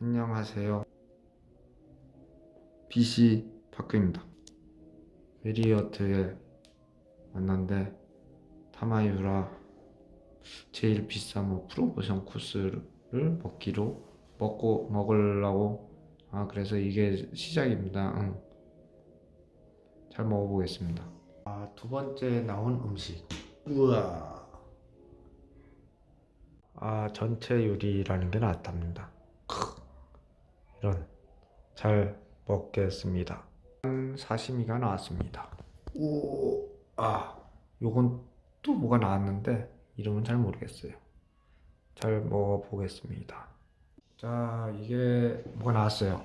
안녕하세요. BC 박근입니다. 메리어트에 왔는데 타마유라 제일 비싼 뭐 프로모션 코스를 먹기로 먹고 먹으려고 아 그래서 이게 시작입니다. 응. 잘 먹어보겠습니다. 아, 두 번째 나온 음식. 우와. 아, 전체 요리라는 게 나왔답니다. 크. 이런 잘 먹겠습니다. 사시미가 나왔습니다. 오, 아, 요건 또 뭐가 나왔는데 이름은 잘 모르겠어요. 잘 먹어보겠습니다. 자, 이게 뭐가 나왔어요?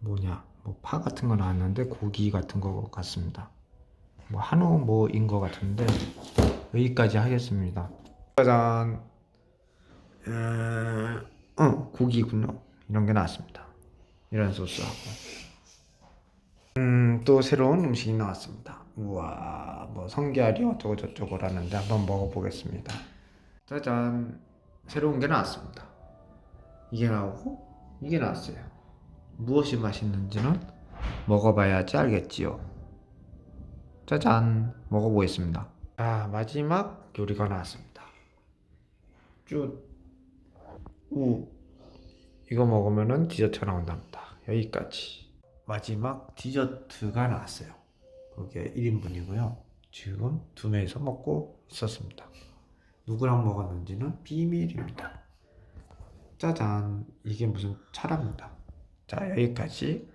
뭐냐? 뭐 파 같은 거 나왔는데 고기 같은 거 같습니다. 뭐 한우 뭐인 거 같은데 여기까지 하겠습니다. 짜잔. 음, 어, 고기군요. 이런 게 나왔습니다. 이런 소스하고. 음, 또 새로운 음식이 나왔습니다. 우와, 뭐 성게알이 어쩌고 저쩌고라는데 한번 먹어보겠습니다. 짜잔, 새로운 게 나왔습니다. 이게 나오고 이게 나왔어요. 무엇이 맛있는지는 먹어봐야지 알겠지요. 짜잔, 먹어보겠습니다. 자, 마지막 요리가 나왔습니다. 쭉, 우, 이거 먹으면은 디저트가 나온답니다. 여기까지. 마지막 디저트가 나왔어요. 그게 1인분이고요. 지금 두 명이서 먹고 있었습니다. 누구랑 먹었는지는 비밀입니다. 짜잔, 이게 무슨 차랍니다. 자, 여기까지